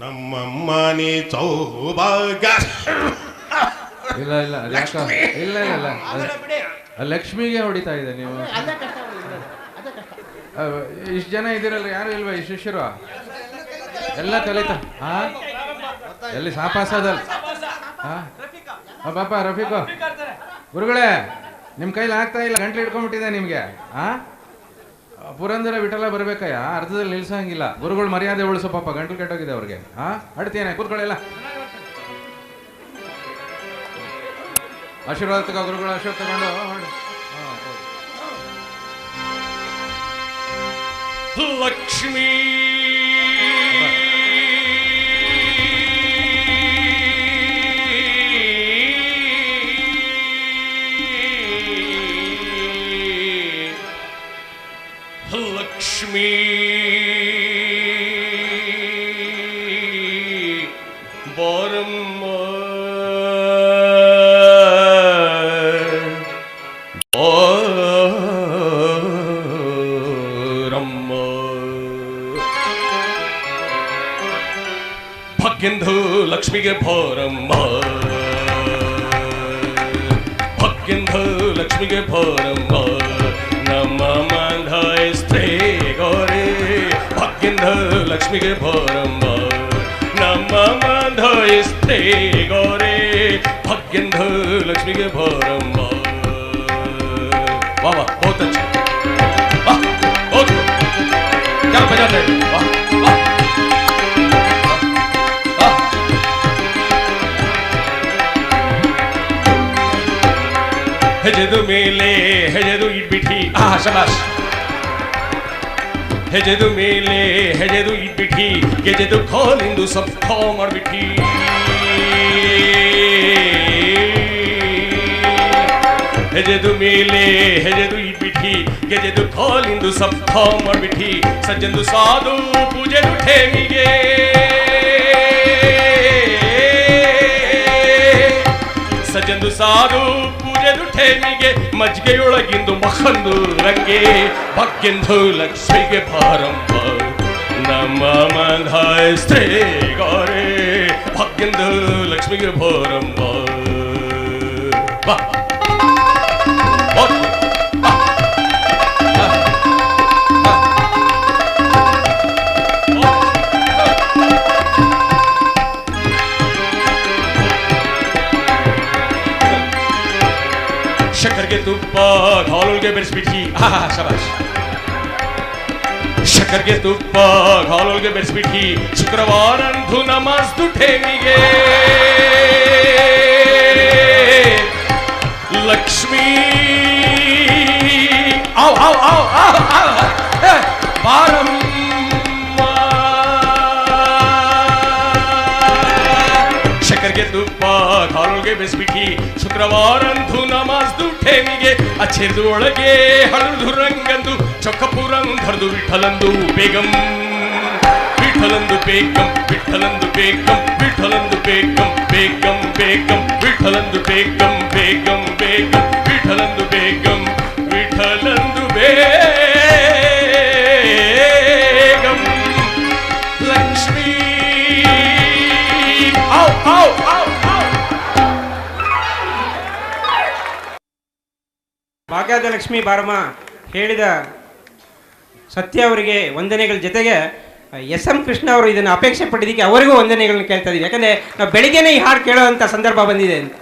ನಮ್ಮಮ್ಮನಿ ಸೌಭಾಗ್ಯ. ಇಲ್ಲ ಇಲ್ಲ ಯಾಕ? ಇಲ್ಲ ಇಲ್ಲ ಇಲ್ಲ. ಅದು- ಅದು ಲಕ್ಷ್ಮಿಗೆ ಹೊಡಿತಾ ಇದೆ ನೀವು. ಇಷ್ಟು ಜನ ಇದ್ದೀರಲ್ಲ ಯಾರು ಇಲ್ವಾ ಈ ಶಿಷ್ಯರು? ಎಲ್ಲ ಕಲಿತ ಹಾ ಎಲ್ಲಿ ಸಾಪಾಸದಲ್ಲಿ ಹಾ ಆ, ಬಾಪ ರಫೀಕು. ಗುರುಗಳೇ ನಿಮ್ಮ ಕೈಲಿ ಆಗ್ತಾ ಇಲ್ಲ ಗಂಟ್ಲು ಹಿಡ್ಕೊಂಡ್ಬಿಟ್ಟಿದೆ ನಿಮಗೆ. ಹಾ ಪುರಂದರ ವಿಠಲ ಬರ್ಬೇಕಯ್ಯ? ಅರ್ಧದಲ್ಲಿ ನಿಲ್ಸಂಗಿಲ್ಲ. ಗುರುಗಳು ಮರ್ಯಾದೆ ಉಳಿಸೋ ಪಾಪ. ಗಂಟಲು ಕೆಟ್ಟೋಗಿದೆ ಅವ್ರಿಗೆ. ಹಾ ಅಡ್ತೇನೆ, ಕೂತ್ಕೊಳ್ಳಿಲ್ಲ. ಆಶೀರ್ವಾದ ತಗೋ ಗುರುಗಳು ಆಶೀರ್ವಾದ ತಗೊಂಡು ಲಕ್ಷ್ಮೀ ಲಕ್ಷ್ಮೀ ಬಾರಮ್ಮ ರಮ್ಮ ಭಕ್ಕೆಂದು ಲಕ್ಷ್ಮಿಗೆ ಭಾರಮ್ಮ ಭಕ್ಕೆಂದು ಲಕ್ಷ್ಮಿಗೆ ಭಾರಮ್ಮ लक्ष्मी के भोरम्बर नम मध स्त्री गौरे। भाग्यंध लक्ष्मी के भोरम्बर वाह वाह, बहुत अच्छा। वाह, बहुत अच्छा। क्या बजाते हैं? वाह हजदू मेले हजदू ईट बिठी। आह ಹೆಜೆದು ಮೇಲೆ, ಹೆಜೆದು ಇಟ್ಬಿಟ್ಟಿ ಗೆಜೆದು ಕಾಲಿಂದು ಖಾ ಮಾಡ್ಬಿಟ್ಟಿ ಹೆಜೆದು ಮೇಲೆ, ಹೆಜೆದು ಇಟ್ಬಿಟ್ಟಿ ಗೆಜೆದು ಕಾಲಿಂದು ಖಾ ಮಾಡ್ಬಿಟ್ಟಿ ಸಜ್ಜಂದು ಸಾಧು ಪೂಜೆದು ಠೇಮಿಗೆ ಸಜ್ಜಂದು ಸಾಧು ಠೇಮಿಗೆ ಮಜ್ಗೆಯೊಳಗಿಂದು ಮಖಂದು ರಂಗೆ ಭಕ್ಕೆಂದು ಲಕ್ಷ್ಮಿಗೆ ಭಾರಂಭ ನಮ್ಮ ಮಂದಾಯ ಸ್ತ್ರೀ ಗಾರೆ ಭಕ್ಕೆಂದು ಲಕ್ಷ್ಮಿಗೆ ಭಾರಂಭ ಬಾ. ಶಕ್ಕರ್ಗೆ ತುಪ್ಪ ಘಾಲುಲ್ಗೆ ಬೆರೆಸ್ಬಿಟ್ಟಿ ಆಹಾ ಶಬಾಷ್ ಶಕ್ಕರ್ಗೆ ತುಪ್ಪ ಘಾಲುಲ್ಗೆ ಬೆರೆಸ್ಬಿಟ್ಟಿ ಶುಕ್ರವಾರಂದು ನಮಾಜ್ದು ಠೇಮಿಗೆ ಲಕ್ಷ್ಮೀ ಆವ್ ಆವ್ ಆವ್ ಆವ್ ಆವ್ ಏ, ಬಾರಮ್ಮ ಶಕ್ಕರ್ಗೆ ತುಪ್ಪ ಕಾಲುಗೆ ಬೆಸ್ಬಿಟ್ಟಿ ಶುಕ್ರವಾರಂದು ನಮಾಜ್ದು ಠೇಮಿಗೆ ಅಚ್ಚೆರ್ದು ಒಳಗೆ ಹಳದು ರಂಗಂದು ಚೊಕ್ಕ ಪುರಂಧರ್ದು ವಿಠಲಂದು ಬೇಗಂ ವಿಠಲಂದು ಬೇಗಂ ವಿಠಲಂದು ಬೇಗಂ ವಿಠಲಂದು ಬೇಗಂ ಬೇಗಂ ಬೇಗಂ ವಿಠಲಂದು ಬೇಗಂ ಬೇಗಂ ಬೇಗಂ ವಿಠಲಂದು ಬೇಗಂ ವಿಠಲಂದು ಭಾಗ್ಯದ ಲಕ್ಷ್ಮಿ ಬಾರಮ್ಮ ಹೇಳಿದ ಸತ್ಯ ಅವರಿಗೆ ವಂದನೆಗಳ ಜೊತೆಗೆ, ಎಸ್ ಎಂ ಕೃಷ್ಣ ಅವರು ಇದನ್ನು ಅಪೇಕ್ಷೆ ಪಟ್ಟಿದ್ದಕ್ಕೆ ಅವರಿಗೂ ವಂದನೆಗಳನ್ನ ಕೇಳ್ತಾ ಇದ್ದೀವಿ. ಯಾಕಂದ್ರೆ ನಾವು ಬೆಳಿಗ್ಗೆನೇ ಈ ಹಾಡು ಕೇಳೋವಂಥ ಸಂದರ್ಭ ಬಂದಿದೆ ಅಂತ.